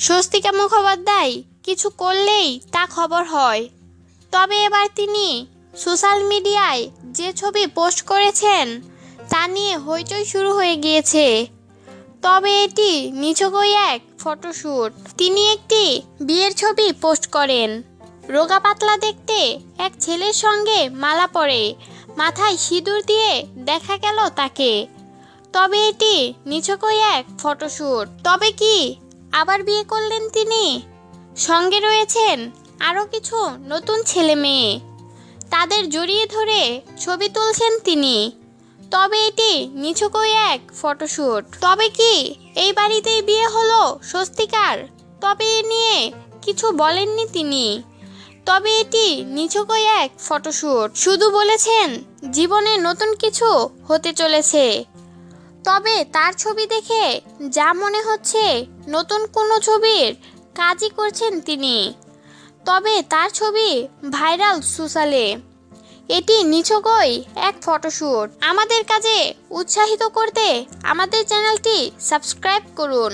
স্বস্তিকা মুখোপাধ্যায় কিছু করলেই তা খবর হয়। তবে এবার তিনি সোশ্যাল মিডিয়ায় যে ছবি পোস্ট করেছেন, তা নিয়ে হইচই শুরু হয়ে গিয়েছে। তবে এটি নিছকই এক ফটোশ্যুট তিনি একটি বিয়ের ছবি পোস্ট করেন। রোগা পাতলা দেখতে এক ছেলের সঙ্গে মালা পরে, মাথায় সিঁদুর দিয়ে দেখা গেল তাকে। তবে এটি নিছকই এক ফটোশ্যুট তবে কি আবার বিয়ে করলেন তিনি? সঙ্গে রয়েছেন আরও কিছু নতুন ছেলে মেয়ে। তাদের জড়িয়ে ধরে ছবি তুলছেন তিনি। তবে এটি নিছকই এক ফটোশ্যুট তবে কি এই বাড়িতেই বিয়ে হলো স্বস্তিকার? তবে এ নিয়ে কিছু বলেননি তিনি। তবে এটি নিছকই এক ফটোশ্যুট শুধু বলেছেন, জীবনে নতুন কিছু হতে চলেছে। তবে তার ছবি দেখে যা মনে হচ্ছে নতুন কোনো ছবির কাজই করছেন তিনি। তবে তার ছবি ভাইরাল সোশ্যালে। এটি নিছকই এক ফটোশ্যুট আমাদের কাজে উৎসাহিত করতে আমাদের চ্যানেলটি সাবস্ক্রাইব করুন।